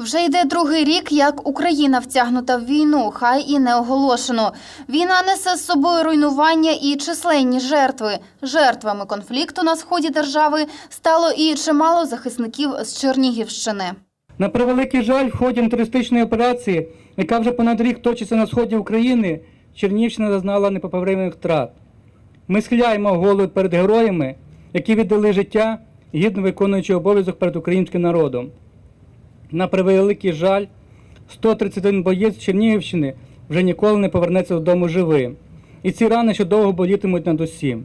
Вже йде другий рік, як Україна втягнута в війну, хай і не оголошено. Війна несе з собою руйнування і численні жертви. Жертвами конфлікту на сході держави стало і чимало захисників з Чернігівщини. На превеликий жаль, в ході антитерористичної операції, яка вже понад рік точиться на сході України, Чернігівщина зазнала непоправимих втрат. Ми схиляємо голови перед героями, які віддали життя, гідно виконуючи обов'язок перед українським народом. На превеликий жаль, 131 боєць Чернігівщини вже ніколи не повернеться додому живим. І ці рани ще довго болітимуть над усім.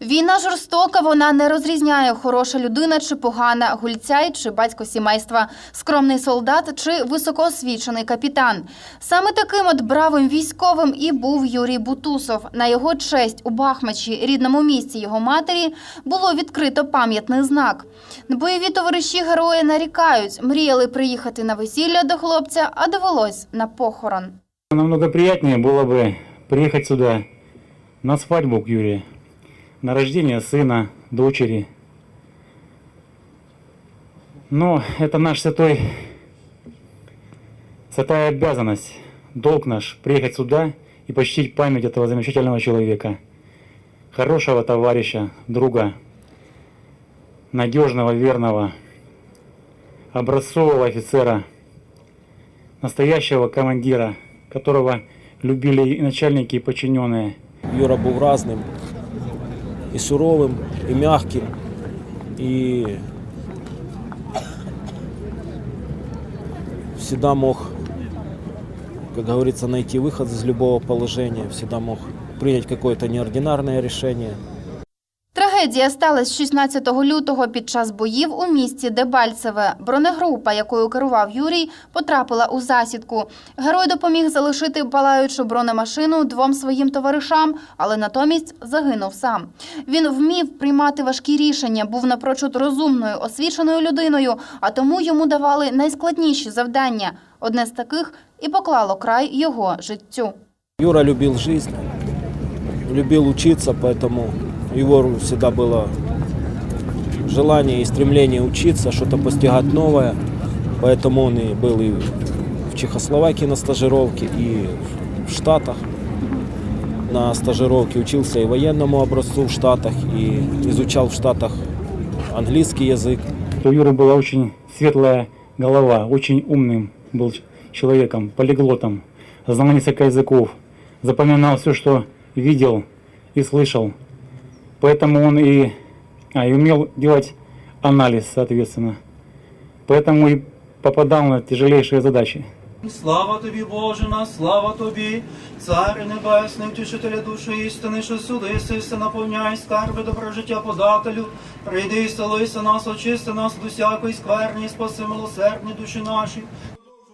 Війна жорстока, вона не розрізняє хороша людина чи погана, гульцяй чи батько сімейства, скромний солдат чи високоосвічений капітан. Саме таким от бравим військовим і був Юрій Бутусов. На його честь у Бахмачі, рідному місці його матері, було відкрито пам'ятний знак. Бойові товариші герої нарікають, мріяли приїхати на весілля до хлопця, а довелось на похорон. Намного приятнее было бы приехать сюда на свадьбу к Юре, на рождение сына, дочери. Но это наш святой, святая обязанность, долг наш приехать сюда и почтить память этого замечательного человека, хорошего товарища, друга, надежного, верного, образцового офицера, настоящего командира, которого любили и начальники, и подчиненные. Юра був разним І суровим, і м'яким, і всегда мог, как говорится, найти выход из любого положения, всегда мог принять какое-то неординарное решение. Трагедія сталася 16 лютого під час боїв у місті Дебальцеве. Бронегрупа, якою керував Юрій, потрапила у засідку. Герой допоміг залишити палаючу бронемашину двом своїм товаришам, але натомість загинув сам. Він вмів приймати важкі рішення, був напрочуд розумною, освіченою людиною, а тому йому давали найскладніші завдання. Одне з таких і поклало край його життю. Юра любил жизнь, любил учиться, поэтому его всегда было желание и стремление учиться, что-то постигать новое. Поэтому он и был и в Чехословакии на стажировке, и в Штатах на стажировке. Учился и военному образцу в Штатах, и изучал в Штатах английский язык. У Юры была очень светлая голова, очень умным был человеком, полиглотом, знал несколько языков, запоминал все, что видел и слышал. Поэтому он и, а, и умел делать анализ, соответственно. Поэтому и попадал на тяжелейшие задачи. Слава тобі, Боже наш, слава тобі, Царю Небесний, втішителя душі істини, що суди сиси, наповняй скарби добро життя подателю. Прийди і столися нас, очисти нас до всякої скверні, спаси милосердні душі наші.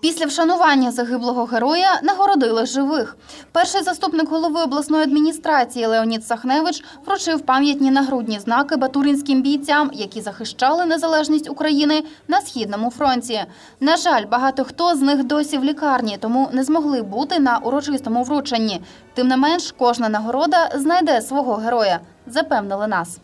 Після вшанування загиблого героя нагородили живих. Перший заступник голови обласної адміністрації Леонід Сахневич вручив пам'ятні нагрудні знаки батуринським бійцям, які захищали незалежність України на східному фронті. На жаль, багато хто з них досі в лікарні, тому не змогли бути на урочистому врученні. Тим не менш, кожна нагорода знайде свого героя, запевнили нас.